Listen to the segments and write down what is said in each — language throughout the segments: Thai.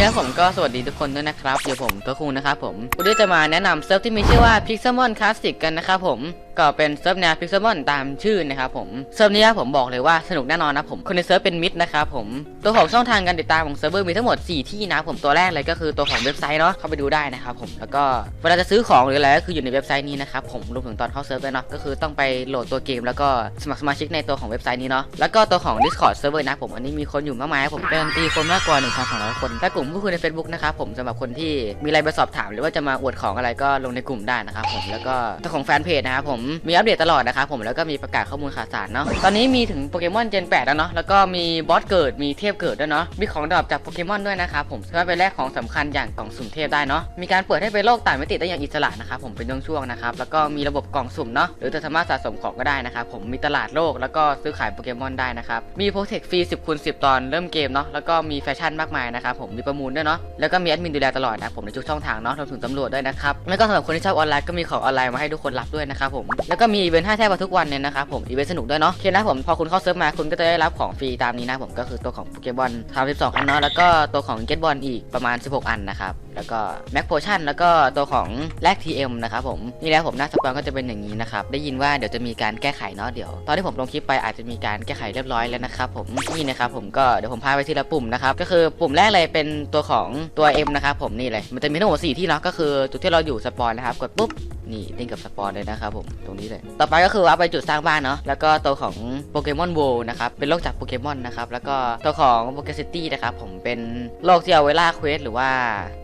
นี้ผมก็สวัสดีทุกคนด้วยนะครับ เดี๋ยวผมตัวคุงนะครับผมวันนี้จะมาแนะนำเซิร์ฟที่มีชื่อว่า Pixelmon Classic กันนะครับผมก็เป็นเซิร์ฟแนว Pixelmon ตามชื่อนะครับผมเซิร์ฟนี้ผมบอกเลยว่าสนุกแน่นอนนะผมคนในเซิร์ฟเป็นมิตรนะครับผมตัวของช่องทางการติดตามของเซิร์ฟเวอร์มีทั้งหมด 4 ที่นะผมตัวแรกเลยก็คือตัวของเว็บไซต์เนาะเข้าไปดูได้นะครับผมแล้วก็เวลาจะซื้อของหรืออะไรก็คืออยู่ในเว็บไซต์นี้นะครับผมรวมถึงตอนเข้าเซิร์ฟด้วยเนาะก็คือต้องไปโหลดตัวเกม แล้วก็สมัครสมาชิกในตัวของเว็บไซต์นี้เนาะแล้วก็ตัวของ Discord Server นะผมอันนี้มีคนอยู่มากมายผมการันตีคนมากกว่า1,200คนและกลุ่มผู้คุยใน Facebook นะครับผมสำหรับคนที่มีอะไรไปสอบถาม หรือว่าจะมาอวดของอะไรก็ลงในกลุ่มได้นะครับผมแล้วก็ตัวของแฟนเพจนะครับผมมีอัปเดตตลอดนะครับผมแล้วก็มีประกาศข้อมูลข่าวสารเนาะตอนนี้มีถึงโปเกมอนเจน 8 แล้วเนาะแล้วก็มีบอสเกิดมีเทพเกิดด้วยเนาะมีของดรอปจากโปเกมอนด้วยนะครับผมสามารถไปแลกของสำคัญอย่างกล่องสุ่มเทพได้เนาะมีการเปิดให้ไปโลกต่างมิติได้อย่างอิสระนะครับผมเป็นช่วงๆนะครับแล้วก็มีระบบกล่องสุ่มเนาะหรือจะสามารถสะสมของก็ได้นะครับผมมีตลาดโลกแล้วก็ซื้อขายโปเกมอนได้นะครับมีโปรเทคฟรี10คูณ10 ตอนเริ่มเกมเนาะแล้วก็มีแฟชั่นมากมายนะครับผมมีประมูลด้วยเนาะแล้วก็มีแอดมินดูแลตลอดนะผมในทุกช่องทางเนาะรวมถึงตำรวจด้วยนะครับแล้วก็สำหรับคนที่ชอบออนไลน์ก็มีของออนไลน์มาให้ทุกคนรับด้วยนะครับผมแล้วก็มีอีเวนต์ให้แทบทุกวันเนี่ยนะครับผมอีเวนต์สนุกด้วยเนาะโอเคนะผมพอคุณเข้าเซิร์ฟมาคุณก็จะได้รับของฟรีตามนี้นะผมก็คือตัวของโปเกมอน32อันเนาะแล้วก็ตัวของเกตบอลอีกประมาณ 16 อันนะครับแล้วก็แม็กโพชั่นแล้วก็ตัวของแลก TM นะครับผมนี่แล้วผมหน้าสปอนก็จะเป็นอย่างนี้นะครับได้ยินว่าเดี๋ยวจะมีการแก้ไขเนาะเดี๋ยว ตอนที่ผมลงคลิปไปอาจจะมีการแก้ไขเรียบร้อยแล้วนะครับผมนี่นะครับผมก็เดี๋ยวผมพาไปทีละปุ่มนะครับก็คือปุ่มแรกเลยเป็นตัวของตัว M นะครับผมนี่เลยมันจะมีทั้งหมด4ที่เนาะก็คือจุดที่เราอยู่สปอนนะครับกดปุ๊บนี่ลิงกับสปอนเลยนะครับผมตรงนี้เลยต่อไปก็คือว่าไปจุดสร้างบ้านเนาะแล้วก็ตัวของโปเกมอนโวนะครับเป็นโลกจากโปเกมอนนะครับแล้วก็ตัวของโปเกซิตี้นะครับผมเป็นโลกที่เอาไว้ล่าเควสหรือว่า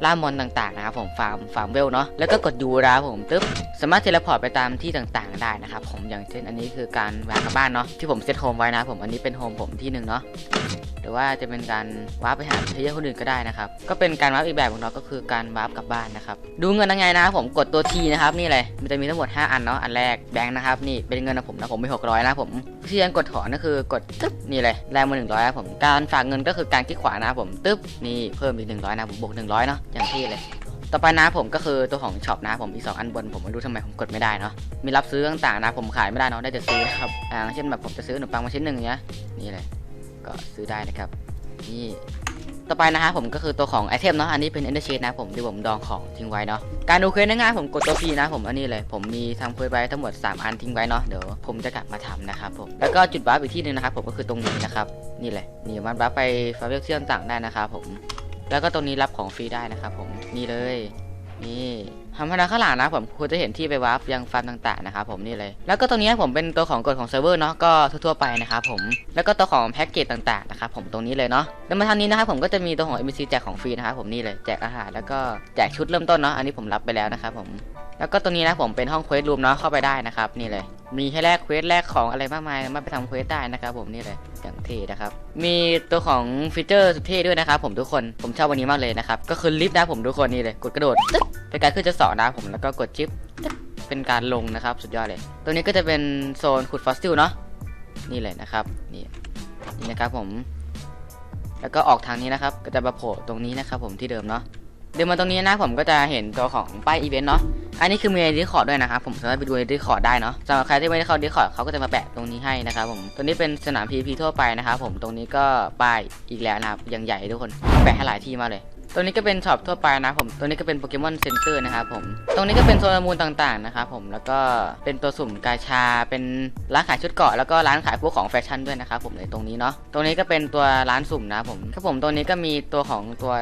ล่ามอนต่างๆนะครับผมฟาร์มฟาร์มเวลเนาะแล้วก็กดยูนะครับผมตึ๊บสามารถเทเลพอร์ตไปตามที่ต่างๆ ได้นะครับผมอย่างเช่นอันนี้คือการวางกับบ้านเนาะที่ผมเซตโฮมไว้นะผมอันนี้เป็นโฮมผมที่หนึ่งเนาะหรือว่าจะเป็นการวาร์ปไปหาเพลเยอร์คนอื่นก็ได้นะครับก็เป็นการวาร์ปอีกแบบของเราก็คือการวาร์ปกลับบ้านนะครับดูเงินยังไงนะครับผมกดตัว T นะครับนี่เลยมันจะมีทั้งหมด 5 อันเนาะอันแรกแบงค์นะครับนี่เป็นเงินของผมนะผมมี600นะผมวิธีการกดถอนก็คือกดตึ๊บนี่เลยแรงมา100นะผมการฝากเงินก็คือการคลิกขวานะผมตึ๊บนี่เพิ่มอีก100นะผมบวก100เนาะอย่างที่เลย ต่อไปนะผมก็คือตัวของช็อปนะผมอีกสองอันบนผมไม่รู้ทำไมผมกดไม่ได้เนาะมีรับซื้อต่างๆนะผมขายไม่ได้เนาะได้แต่ซื้อนะครับอ่าเช่นแบบผมจะซื้อขนมปังมาชิ้นหนึ่งเนี้ยนี่เลยก็ซื้อได้นะครับนี่ต่อไปนะฮะผมก็คือตัวของไอเทมเนาะอันนี้เป็น Ender Shade นะผมที่ผมดองของทิ้งไว้เนาะการดูเควสง่ายๆผมกดตัว P นะผมอันนี้เลย ผมมีทำเควสไว้ทั้งหมด 3 อันทิ้งไว้เนาะเดี๋ยวผมจะกลับมาทำนะครับผมแล้วก็จุดวาร์ปอีกที่หนึ่งนะครับผมก็คือตรงนี้นะครับนี่เลยนี่มันวาร์ปไปฟาเวลเที่ยต่างได้นะครับผม แล้วก็ตรงนี้รับของฟรีได้นะครับผมนี่เลยนี่ทำพนักข้างหลังนะผมควรจะเห็นที่ไปวาร์ปยังฟาร์มต่างๆนะครับผมนี่เลย แล้วก็ตรงนี้ผมเป็นตัวของกฎของเซิร์ฟเวอร์เนาะก็ทั่วๆไปนะครับผมแล้วก็ตัวของแพ็กเกจต่างๆนะครับผมตรงนี้เลยเนาะแล้วมาทางนี้นะครับผมก็จะมีตัวของ MBC แจกของฟรีนะครับผมนี่เลยแจกอาหารแล้วก็แจกชุดเริ่มต้นเนาะอันนี้ผมรับไปแล้วนะครับผมแล้วก็ตรงนี้นะผมเป็นห้องเควสรูมเนาะเข้าไปได้นะครับนี่เลย มีให้แลกเควสแลกของอะไรมากมายมาไปทำเควสได้นะครับ ผมนี่เลยอย่างเท่นะครับ มีตัวของฟีเจอร์สุดเท่ด้วยนะครับผมทุกคนผมชอบวันนี้มากเลยนะครับ ก็คือลิฟต์นะผมทุกคนนี่เลย กดกระโดดตึ๊ดเป็นการขึ้นจะสองนะผมแล้วก็กดชิปตึ๊ดเป็นการลงนะครับ สุดยอดเลย ตัวนี้ก็จะเป็นโซนขุดฟอสซิลเนาะนี่เลยนะครับนี่นี่นะครับผม แล้วก็ออกทางนี้นะครับ ก็จะมาโผล่ตรงนี้นะครับ ผมที่เดิมเนาะ เดินมาตรงนี้นะผมก็จะเห็นตัวของป้ายอีเวนต์เนาะอันนี้คือมีในดิคอร์ดด้วยนะครับผมสามารถไปดูในดิคอร์ดได้เนาะสำหรับใครที่ไม่ได้เข้าดิคอร์ดเขาก็จะมาแปะตรงนี้ให้นะครับผมตัวนี้เป็นสนาม PVP ทั่วไปนะครับผมตรงนี้ก็ป้ายอีกแล้วนะครับอย่างใหญ่ทุกคนแปะให้หลายที่มากเลย ตัวนี้ก็เป็นช็อปทั่วไปนะผมตัวนี้ก็เป็นโปเกมอนเซ็นเตอร์นะครับผมตรงนี้ก็เป็นโซนประมูลต่างๆนะครับผมแล้วก็เป็นตัวสุ่มกาชา เป็นร้านขายชุดเกาะแล้วก็ร้านขายพวกของแฟชั่นด้วยนะครับผมในตรงนี้เนาะตรงนี้ก็เป็นตัวร้านสุ่มนะผมครับผมตรงนี้ก็มีตัวของตัว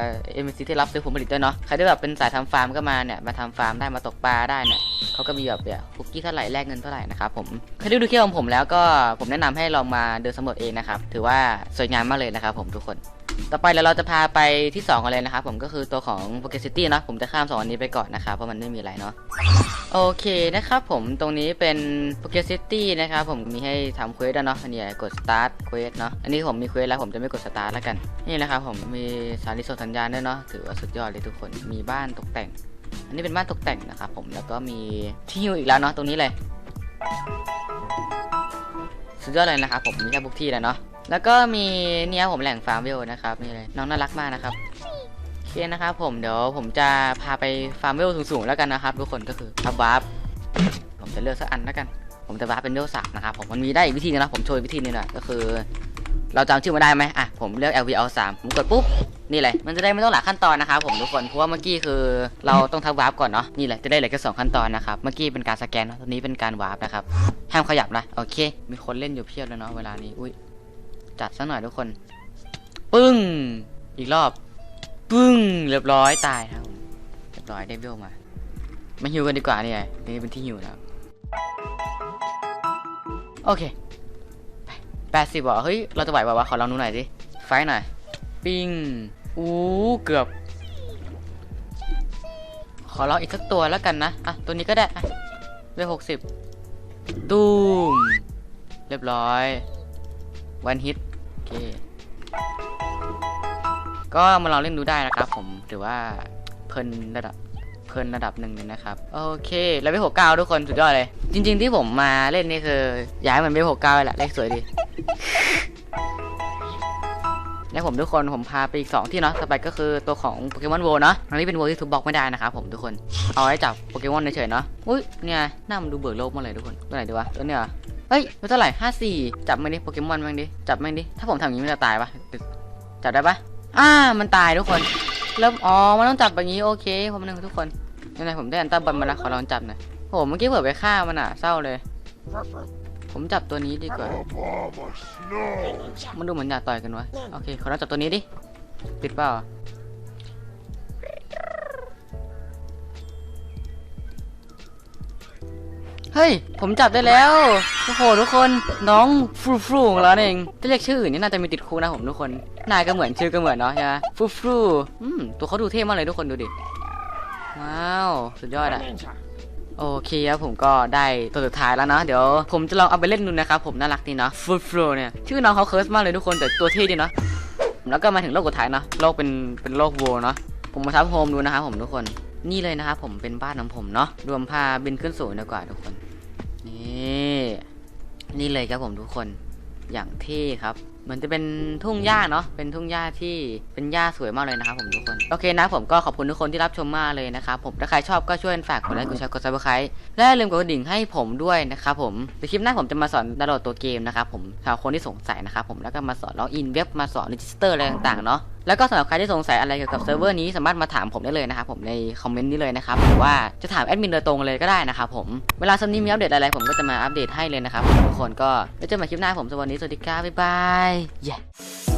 m อ c ที่รับซื้อผลผลิตด้วยเนาะใครที่แบบเป็นสายทำฟาร์มก็มาเนี่ยมาทำฟาร์มได้มาตกปลาได้เนี่ยเขาก็มีแบบเนี่ยคุกกี้เท่าไหร่แลกเงินเท่าไหร่นะครับผมใครที่ดูคลิปของผมแล้วก็ผมแนะนำให้ลองมาเดินสำรวจเองนะครับถือว่าสวยงามมากเลยนะครับผมทุกคน ต่อไปแล้วเราจะพาไปที่2กันเลยนะครับผมก็คือตัวของ p o k e City เนาะผมจะข้ามสองอันนี้ไปก่อนนะครับเพราะมันไม่มีอะไรเนาะโอเคนะครับผมตรงนี้เป็น p o k e City นะครับผมมีให้ทำเควสด้วยเนาะอันนี้กด start เควสเนาะอันนี้ผมมีเควสแล้วผมจะไม่กด start แล้วกันนี่นะครับผมมีสานีส่งสัญญาณด้วยเนาะถือว่าสุดยอดเลยทุกคนมีบ้านตกแต่ง อันนี้เป็นบ้านตกแต่งนะครับผมแล้วก็มีที่ฮิวอีกแล้วเนาะตรงนี้เลย สุดยอดเลยนะครับผมมีแค่บุกที่แล้วเนาะ แล้วก็มีเนี่ยผมแหล่งฟาร์มเวนะครับนี่เลยน้องน่ารักมากนะครับโอเคนะครับผมเดี๋ยวผมจะพาไปฟาร์มเวสูงๆแล้วกันนะครับ ทุกคนก็คือทับวาร์ปผมจะเลือกสักอันแล้วกัน ผมจะวาร์ปเป็นเวสามนะครับผมมันมีได้อีกวิธีนึงนะผมโชว์วิธีนึงหน่อยก็คือ เราจำชื่อมาได้ไหมอะผมเลือก LVL 3ผมกดปุ๊บนี่เลยมันจะได้ไม่ต้องหลายขั้นตอนนะครับผมทุกคนเพราะว่าเมื่อกี้คือเราต้องทับวาร์ปก่อนเนาะนี่แหละจะได้เหลือแค่สองขั้นตอนนะครับเมื่อกี้เป็นการสแกนเนะตอนนี้เป็นการวาร์ปนะครับห้ามขยับนะโอเค มีคนเล่นอยู่เพียบแล้วเนาะเวลานี้อุ้ย จัดซะหน่อยทุกคน ปึ้ง อีกรอบ ปึ้ง เรียบร้อยตายครับเรียบร้อยได้เวลมา มาฮิวกันดีกว่านี่ไงนี่เป็นที่ฮิวแล้วโอเคแปดสิบเหรอเฮ้ย เราจะไหวป่าวะ ขอลองดูหน่อยสิ ไฟหน่อย ปิ้ง อู้เกือบ ขอลองอีกสักตัวแล้วกันนะ อะ ตัวนี้ก็ได้อะเวลหกสิบตูม เรียบร้อย วันฮิต เค ก็มาลองเล่นดูได้นะครับผมถือว่าเพลินระดับเพลินระดับหนึ่งเลยนะครับโอเคแล้วไปหกเก้าทุกคนสุดยอดเลย จริง ๆ ที่ผมมาเล่นนี่คืออยากให้มันไปหกเก้าแหละเลขสวยดีและผมทุกคนผมพาไปอีก2ที่เนาะต่อไปก็คือตัวของโปเกมอนโวเนาะอันนี้เป็นโวที่ทุบบล็อกไม่ได้นะครับผมทุกคนเอาไว้จับโปเกมอนเฉยๆเนาะอุ้ยเนี่ยหน้ามันดูเบิกโลกมากเลยทุกคนตัวไหนดีวะตัวเนี้ย เฮ้ยมันเท่าไหร่ห้าสี่จับมันดิโปเกมอนมันดิจับมันดิถ้าผมทำอย่างนี้มันจะตายปะจับได้ปะอ่ามันตายทุกคนแล้วอ๋อมันต้องจับแบบนี้โอเคผมนึงทุกคนยังไงผมได้อันต้าบอลมาแล้วขอลองจับหน่อยโหเมื่อกี้เผื่อไปฆ่ามันอะเศร้าเลย ผมจับตัวนี้ดีกว่ามันดูเหมือนอยากต่อยกันวะโอเคขอลองจับตัวนี้ดิติดเปล่า เฮ้ย ผมจับได้แล้ว โอ้โหทุกคน น้องฟรูฟรูของเราเองถ้าเรียกชื่ออื่นนี่น่าจะมีติดคูนะผมทุกคน นายก็เหมือนชื่อก็เหมือนเนาะใช่ไหมฟรูฟรูอืมตัวเขาดูเท่มากเลยทุกคนดูดิ ว้าว สุดยอดอะโอเคครับผมก็ได้ตัวสุดท้ายแล้วเนาะเดี๋ยวผมจะลองเอาไปเล่นดูนะครับผมน่ารักดีเนาะฟูฟลูเนี่ย ชื่อน้องเขาเคิร์สมากเลยทุกคนแต่ตัวเท่ดีเนาะ แล้วก็มาถึงโลกสุดท้ายเนาะ โลกเป็นเป็นโลกโวเนาะ ผมมาทับโฮมดูนะครับผมทุกคน นี่เลยนะครับผมเป็นบ้านของผมเนาะ รวมพาบินขึ้นสูงดีกว่าทุกคน นี่นี่เลยครับผมทุกคนอย่างเท่ครับเหมือนจะเป็นทุ่งหญ้าเนาะเป็นทุ่งหญ้าที่เป็นหญ้าสวยมากเลยนะครับผมทุกคนโอเคนะผมก็ขอบคุณทุกคนที่รับชมมากเลยนะครับผมถ้าใครชอบก็ช่วยฝากกดไลค์กดแชร์กดซับสไครต์และอย่าลืมกดกระดิ่งให้ผมด้วยนะครับผมในคลิปหน้าผมจะมาสอนดาวน์โหลดตัวเกมนะครับผมสำหรับคนที่สงสัยนะครับผมแล้วก็มาสอนล็อกอินเว็บมาสอนรีจิสเตอร์อะไรต่างๆเนาะ แล้วก็สำหรับใครที่สงสัยอะไรเกี่ยวกับเซิร์ฟเวอร์นี้สามารถมาถามผมได้เลยนะครับผมในคอมเมนต์นี้เลยนะครับหรือว่าจะถามแอดมินโดยตรงเลยก็ได้นะครับผมเวลาซัมนี้มีอัปเดตอะไรผมก็จะมาอัปเดตให้เลยนะครับทุกคนก็ไว้เจอกันใหม่คลิปหน้าผมสวัสดีสวัสดีครับบ๊ายบาย yeah